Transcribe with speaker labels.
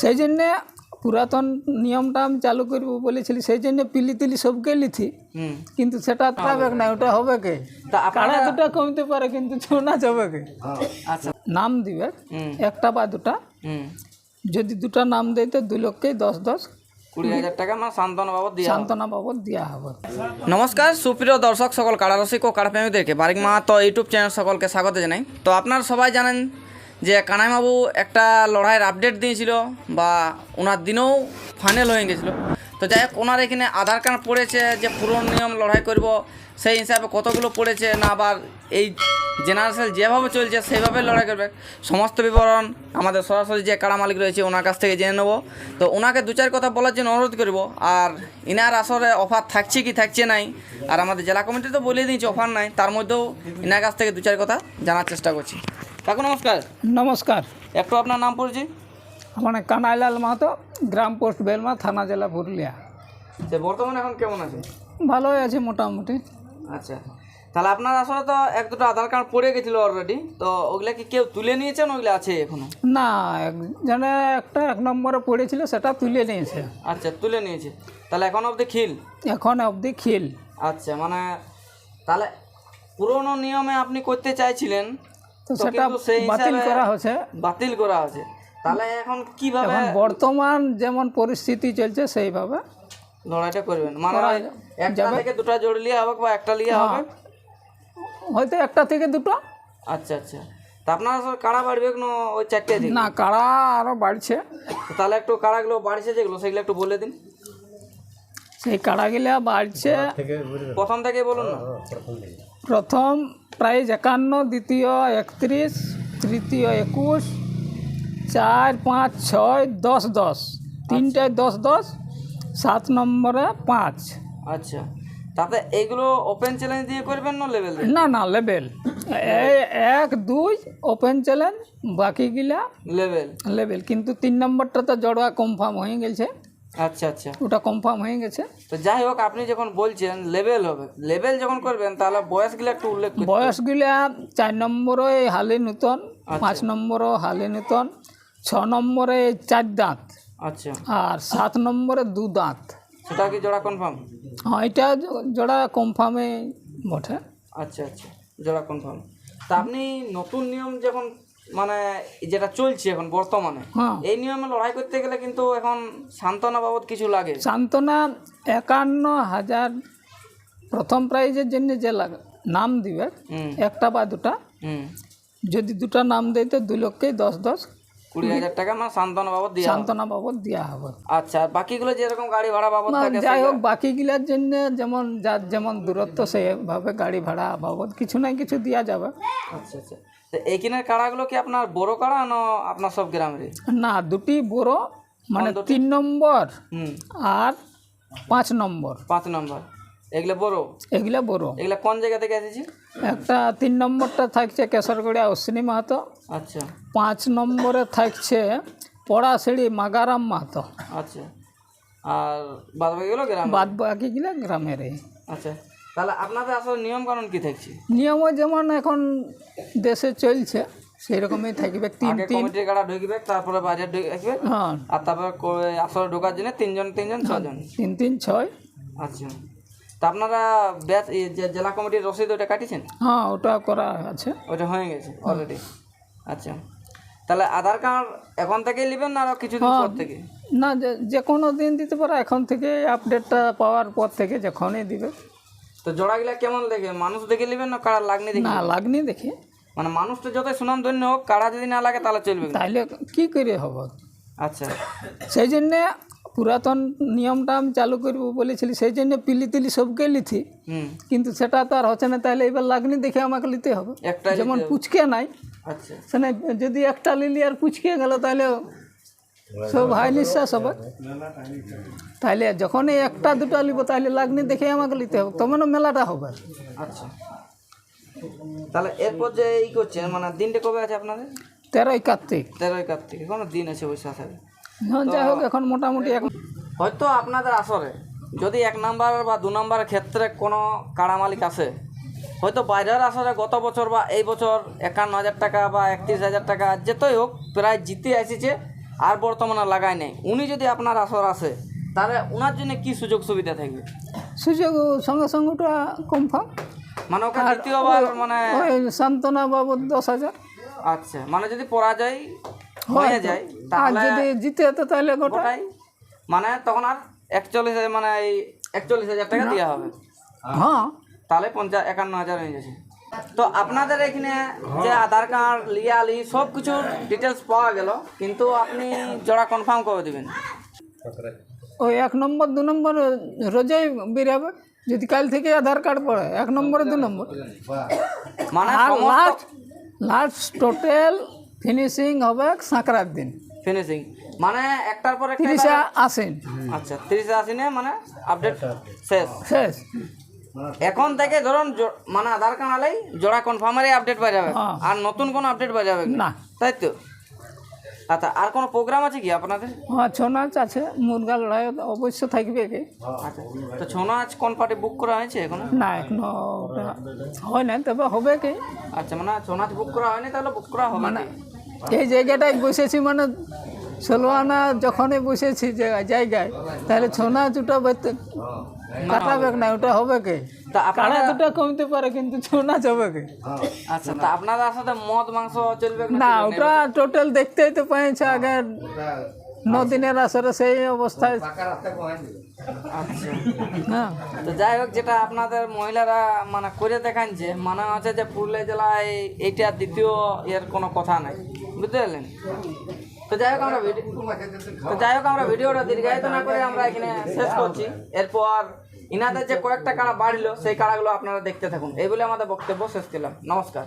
Speaker 1: সেই জন্যে পুরাতন নিয়মটা আমি চালু করব বলেছিলি সেই জন্য পিলি তিলি সবকে লিথি কিন্তু সেটা পাবে না ওটা হবে কে?
Speaker 2: তা
Speaker 1: কাড়া দুটা কমতে পারে কিন্তু ছৌ নাচ হবে কে
Speaker 2: আচ্ছা।
Speaker 1: নাম দিবে একটা বা দুটা। যদি দুটা নাম দেয় তো দুই লক্ষকেই দশ দশ।
Speaker 2: কুড়ি হাজার টাকা মানে সান্ত্বনা বাবদ দিয়ে
Speaker 1: সান্ত্বনা বাবদ দেওয়া হবে।
Speaker 2: নমস্কার সুপ্রিয় দর্শক সকল কাড়া কাড়ারসিক ও কাড়াপ্রেমীদেরকে বারিক মাহাতো ইউটিউব চ্যানেল সকলকে স্বাগত জানাই। তো আপনারা সবাই জানেন যে কানাইবাবু একটা লড়াইয়ের আপডেট দিয়েছিল বা ওনার দিনেও ফাইনাল হয়ে গেছিল। তো যাই হোক, ওনার এখানে আধার কার্ড পড়েছে যে পুরনো নিয়ম লড়াই করব, সেই হিসাবে কতগুলো পড়েছে না আবার এই জেনারেশন যেভাবে চলছে সেইভাবে লড়াই করবে। সমস্ত বিবরণ আমাদের সরাসরি যে কাড়া মালিক রয়েছে ওনার কাছ থেকে জেনে নেব। তো ওনাকে দু চার কথা বলার জন্য অনুরোধ করব, আর ইনার আসরে অফার থাকছে কি থাকছে নাই, আর আমাদের জেলা কমিটি তো বলে দিয়েছে অফার নাই, তার মধ্যেও ইনার কাছ থেকে দু চার কথা জানার চেষ্টা করছি। কাকু নমস্কার।
Speaker 1: নমস্কার।
Speaker 2: একটু আপনার নাম পড়ছি
Speaker 1: আমার নাম কানাইলাল মাহাতো গ্রাম পোস্ট বেলমা থানা জেলা পুরুলিয়া।
Speaker 2: যে বর্তমানে এখন কেমন আছে?
Speaker 1: ভালোই আছে মোটামুটি।
Speaker 2: আচ্ছা তাহলে আপনার আসলে তো এক দুটো আধার কার্ড পড়ে গেছিল অলরেডি তো ওগুলা কি কেউ তুলে নিয়েছেন ওগুলো আছে এখনও?
Speaker 1: না একজনে একটা এক নম্বরে পড়েছিল সেটা তুলে নিয়েছে।
Speaker 2: আচ্ছা তুলে নিয়েছে। তাহলে এখন অবধি খিল?
Speaker 1: এখন অবধি খিল।
Speaker 2: আচ্ছা মানে তাহলে পুরোনো নিয়মে আপনি করতে চাইছিলেন
Speaker 1: তো সেটা
Speaker 2: সেই
Speaker 1: বাতিল করা হচ্ছে
Speaker 2: বাতিল করা আছে তাহলে এখন কীভাবে
Speaker 1: এখন বর্তমান যেমন পরিস্থিতি চলছে সেইভাবে
Speaker 2: লড়াইটা করবেন। মানে একটা থেকে দুটা জোড় লিয়ে হবে বা একটা লিয়ে হবে?
Speaker 1: হয়তো একটা থেকে দুটো।
Speaker 2: আচ্ছা আচ্ছা। তা আপনার কাড়া বাড়বে না ওই চারটে দিন?
Speaker 1: না কাড়া আরও বাড়ছে।
Speaker 2: তাহলে একটু কাড়াগুলো বাড়ছে যেগুলো সেগুলো একটু বলে দিন।
Speaker 1: সেই কাড়াগুলা বাড়ছে।
Speaker 2: প্রথম থেকে বলুন না।
Speaker 1: প্রথম প্রাইজ একান্ন দ্বিতীয় একত্রিশ তৃতীয় একুশ চার পাঁচ ছয় দশ দশ। তিনটায় দশ দশ সাত নম্বরে পাঁচ।
Speaker 2: আচ্ছা। তাতে এইগুলো ওপেন চ্যালেঞ্জ দিয়ে করবেন না লেভেল
Speaker 1: না না লেভেল এই এক দুই ওপেন চ্যালেঞ্জ বাকিগুলা
Speaker 2: লেভেল
Speaker 1: লেভেল কিন্তু তিন নম্বরটা তো জড়োয়া কনফার্ম হয়ে গেছে।
Speaker 2: আচ্ছা আচ্ছা।
Speaker 1: ওটা কনফার্ম হয়ে গেছে।
Speaker 2: তো যাই হোক আপনি যখন বলছেন লেভেল হবে লেভেল যখন করবেন তাহলে বয়সগুলো একটু উল্লেখ
Speaker 1: বয়সগুলা চার নম্বরে হালি নূতন পাঁচ নম্বরও হালি নূতন ছ নম্বরে চার দাঁত
Speaker 2: আচ্ছা।
Speaker 1: আর সাত নম্বরে দু দাঁত।
Speaker 2: সেটা কি জোড়া কনফার্ম
Speaker 1: হ্যাঁ এটা জোড়া কনফার্মে বটে।
Speaker 2: আচ্ছা আচ্ছা জোড়া কনফার্ম তা আপনি নতুন নিয়ম যখন মানে যেটা চলছে এখন বর্তমানে
Speaker 1: হ্যাঁ।
Speaker 2: এই নিয়মে লড়াই করতে গেলে কিন্তু এখন সান্ত্বনা বাবদ কিছু লাগে।
Speaker 1: সান্ত্বনা একান্ন হাজার প্রথম প্রাইজের জন্য যে লাগ- নাম দিবে একটা বা দুটা।
Speaker 2: হুম।
Speaker 1: যদি দুটা নাম দেয় তো দু লক্ষকেই দশ দশ
Speaker 2: কুড়ি হাজার টাকা মানে সান্ত্বনা বাবদ দিয়ে
Speaker 1: সান্ত্বনা বাবদ দেওয়া হবে।
Speaker 2: আচ্ছা আর বাকিগুলো যেরকম গাড়ি ভাড়া বাবদ থাকে
Speaker 1: যাই হোক বাকিগুলার জন্য যেমন যার যেমন দূরত্ব সেভাবে গাড়ি ভাড়া বাবদ কিছু না কিছু দেওয়া যাবে।
Speaker 2: আচ্ছা আচ্ছা। তো এইখানের কাড়াগুলো কি আপনার বড় কাড়া না আপনার সব গ্রামেরই?
Speaker 1: না দুটি বড় মানে তিন নম্বর আর পাঁচ নম্বর।
Speaker 2: পাঁচ নম্বর। এগুলো বড়?
Speaker 1: এগুলো বড়।
Speaker 2: এগুলো কোন জায়গা থেকে এসেছি?
Speaker 1: একটা তিন নম্বরটা থাকছে কেশরগড়িয়া অশ্বিনী মাহাতো।
Speaker 2: আচ্ছা।
Speaker 1: পাঁচ নম্বরে থাকছে পড়াশিড়ি মাগারাম মাহাতো।
Speaker 2: আচ্ছা। আর বাদ বাকিগুলো গ্রাম
Speaker 1: বাদ বাকিগুলা গ্রামেরই।
Speaker 2: আচ্ছা। তাহলে আপনাদের আসলে নিয়ম কানুন কি থাকছে?
Speaker 1: নিয়ম যেমন এখন দেশে চলছে সেই রকমই থাকবে। তিন তিন
Speaker 2: কমিটির গাড়া ঢুকবে তারপরে বাজার ঢুকবে
Speaker 1: হ্যাঁ।
Speaker 2: আর তারপরে আসলে ঢোকার জন্য তিনজন তিনজন ছজন।
Speaker 1: তিন তিন ছয়।
Speaker 2: আচ্ছা। তা আপনারা জেলা কমিটির রসিদ ওটা কাটিয়েছেন?
Speaker 1: হ্যাঁ ওটা করা আছে।
Speaker 2: ওটা হয়ে গেছে অলরেডি আচ্ছা। তাহলে আধার কার্ড এখন থেকেই নেবেন না আরও কিছুদিন পর থেকে?
Speaker 1: না যে কোনো দিন দিতে পারে এখন থেকে আপডেটটা পাওয়ার পর থেকে যখনই দিবে।
Speaker 2: তো জোড়াগুলা কেমন দেখে? মানুষ দেখে নেবেন না কাড়া লাগনি দেখে
Speaker 1: না লাগনি দেখি।
Speaker 2: মানে মানুষটা যতই সুনাম ধন্য হোক কাড়া যদি না লাগে তাহলে চলবে না।
Speaker 1: তাইলে কি করে হবে?
Speaker 2: আচ্ছা।
Speaker 1: সেই জন্যে পুরাতন নিয়মটা আমি চালু করব বলেছিলি সেই জন্য পিলি তিলি সবকে লিথি কিন্তু সেটা তো আর হচ্ছে না তাহলে এবার লাগনি দেখে আমাকে নিতে হবে।
Speaker 2: একটা
Speaker 1: যেমন পুচকে নাই
Speaker 2: আচ্ছা।
Speaker 1: সেখানে যদি একটা লিলি আর পুচকে গেল তাহলে সব হাই নিঃশ্বাস হবে। তাহলে যখনই একটা দুটো লিব তাহলে লাগনি দেখে আমাকে নিতে হবে। তখন মেলাটা হবে।
Speaker 2: আচ্ছা। তাহলে এরপর যে এই করছেন মানে দিনটা কবে আছে আপনাদের?
Speaker 1: তেরোই কার্তিক।
Speaker 2: তেরোই কার্তিক কোনো দিন আছে
Speaker 1: হ্যাঁ যাই হোক এখন মোটামুটি এখন
Speaker 2: হয়তো আপনাদের আসরে যদি এক নাম্বার বা দু নাম্বার ক্ষেত্রে কোনো কাড়া মালিক আসে হয়তো বাইরের আসরে গত বছর বা এই বছর একান্ন হাজার টাকা বা একত্রিশ হাজার টাকা যেতই হোক প্রায় জিতে এসেছে আর বর্তমানে লাগাই নাই। উনি যদি আপনার আসর আসে তাহলে ওনার জন্য কি সুযোগ সুবিধা থাকবে?
Speaker 1: সুযোগ সঙ্গে সঙ্গে ওটা কনফার্ম
Speaker 2: মানে ওকে দ্বিতীয়বার মানে
Speaker 1: সান্ত্বনা বাবদ দশ হাজার।
Speaker 2: আচ্ছা মানে যদি পরাজয় হয়ে যায়।
Speaker 1: আর যদি জিতে তো তাহলে গোটা
Speaker 2: ওটাই মানে তখন আর একচল্লিশ হাজার মানে এই একচল্লিশ হাজার টাকা দেওয়া হবে।
Speaker 1: হ্যাঁ।
Speaker 2: তাহলে পঞ্চাশ একান্ন হাজার হয়ে যাচ্ছে। তো আপনাদের এখানে যে আধার কার্ড লিয়ালি সব কিছুর ডিটেলস পাওয়া গেল কিন্তু আপনি জোড়া কনফার্ম করে দিবেন।
Speaker 1: ওই এক নম্বর দু নম্বর রোজাই বেরাবে। যদি কাল থেকে আধার কার্ড পড়ে এক নম্বরে দু নম্বর।
Speaker 2: মানে
Speaker 1: আর লাস্ট লাস্ট টোটাল ফিনিশিং হবে সাঁকরার দিন।
Speaker 2: ফিনিশিং মানে একটার পর একটা
Speaker 1: তিরিশে আসেন
Speaker 2: আচ্ছা তিরিশে আসিনে মানে আপডেট শেষ।
Speaker 1: শেষ।
Speaker 2: এখন থেকে ধরুন জো- মানে আধার কার্ড আলাই জোড়া কনফার্মারই আপডেট পাওয়া যাবে।
Speaker 1: হ্যাঁ।
Speaker 2: আর নতুন কোনো আপডেট পাওয়া যাবে
Speaker 1: না।
Speaker 2: তাই তো? আচ্ছা আর কোনো প্রোগ্রাম আছে কি আপনাদের?
Speaker 1: হ্যাঁ ছৌ নাচ আছে মুরগা লড়াই অবশ্য থাকবে কি
Speaker 2: আচ্ছা তো ছৌ নাচ কোন পার্টি বুক করা হয়েছে এখন?
Speaker 1: না এখনও হয় না তবে হবে কি
Speaker 2: আচ্ছা মানে ছৌ নাচ বুক করা হয়নি তাহলে বুক করা হবে না
Speaker 1: এই জায়গাটায় বসেছি মানে ষোলো আনা যখনই বসেছি যে জায়গায় তাহলে ছৌ নাচ ওটা বেতে- কাটাবে না ওটা হবে কি?
Speaker 2: তা আপনারা
Speaker 1: কাড়া দুটা কমতে পারে কিন্তু ছৌ নাচ হবে কি?
Speaker 2: আচ্ছা তা আপনাদের সাথে মদ মাংস চলবে
Speaker 1: না ওটা টোটাল দেখতেই তো পেয়েছে আগে আসরে সেই অবস্থায়।
Speaker 2: আচ্ছা।
Speaker 1: হ্যাঁ
Speaker 2: তো যাই হোক যেটা আপনাদের মহিলারা মানে করে দেখান যে মানে হচ্ছে যে পুরুলিয়া জেলায় এইটা দ্বিতীয় এর কোনো কথা নাই। বুঝতে পারলেন? তো যাই হোক, আমরা ভিডিও তো যাই হোক, আমরা ভিডিওটা দীর্ঘায়িত না করে আমরা এখানে শেষ করছি। এরপর ইনাদের যে কয়েকটা কাড়া বাড়লো, সেই কাড়াগুলো আপনারা দেখতে থাকুন। এই বলে আমাদের বক্তব্য শেষ করলাম। নমস্কার।